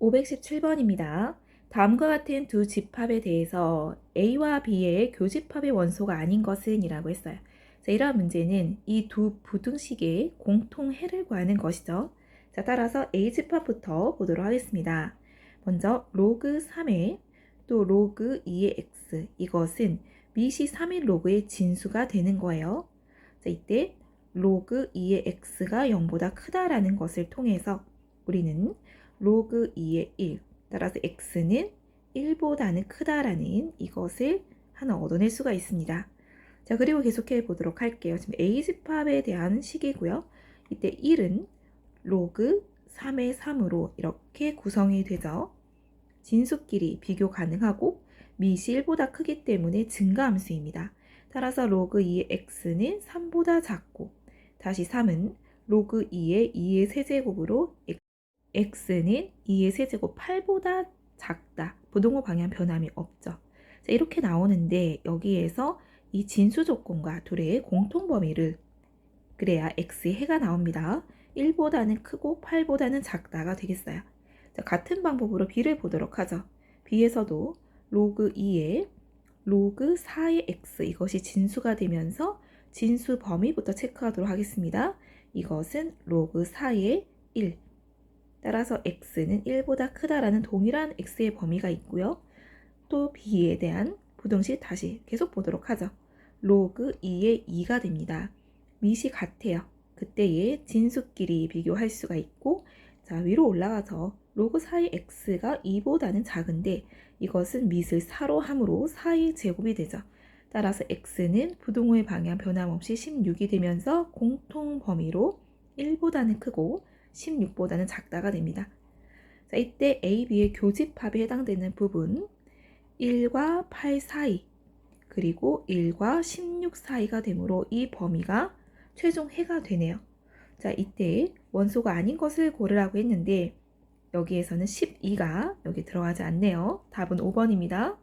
517번입니다. 다음과 같은 두 집합에 대해서 A와 B의 교집합의 원소가 아닌 것은 이라고 했어요. 자, 이러한 문제는 이 두 부등식의 공통해를 구하는 것이죠. 자, 따라서 A 집합부터 보도록 하겠습니다. 먼저 로그 3의 또 로그 2의 x 이것은 미시 3의 로그의 진수가 되는 거예요. 자, 이때 로그 2의 x가 0보다 크다라는 것을 통해서 우리는 로그 2의 1 따라서 x는 1보다는 크다라는 이것을 하나 얻어낼 수가 있습니다. 자 그리고 계속해 보도록 할게요. 지금 A집합에 대한 식이고요. 이때 1은 로그 3의 3으로 이렇게 구성이 되죠. 진수끼리 비교 가능하고 미시 1보다 크기 때문에 증가함수입니다. 따라서 로그 2의 x는 3보다 작고 다시 3은 로그 2의 2의 세제곱으로 x는 2의 세제곱 8보다 작다. 부동호 방향 변함이 없죠. 자, 이렇게 나오는데 여기에서 이 진수 조건과 둘의 공통 범위를 그래야 x의 해가 나옵니다. 1보다는 크고 8보다는 작다가 되겠어요. 자, 같은 방법으로 b를 보도록 하죠. b에서도 로그 2의 로그 4의 x 이것이 진수가 되면서 진수 범위부터 체크하도록 하겠습니다. 이것은 로그 4의 1 따라서 x는 1보다 크다라는 동일한 x의 범위가 있고요. 또 b에 대한 부등식 다시 계속 보도록 하죠. 로그 2의 2가 됩니다. 밑이 같아요. 그때의 진수끼리 비교할 수가 있고 자 위로 올라가서 로그 4의 x가 2보다는 작은데 이것은 밑을 4로 함으로 4의 제곱이 되죠. 따라서 x는 부동호의 방향 변함없이 16이 되면서 공통 범위로 1보다는 크고 16보다는 작다가 됩니다. 자, 이때 A, B의 교집합에 해당되는 부분 1과 8 사이 그리고 1과 16 사이가 되므로 이 범위가 최종 해가 되네요. 자, 이때 원소가 아닌 것을 고르라고 했는데 여기에서는 12가 여기 들어가지 않네요. 답은 5번입니다.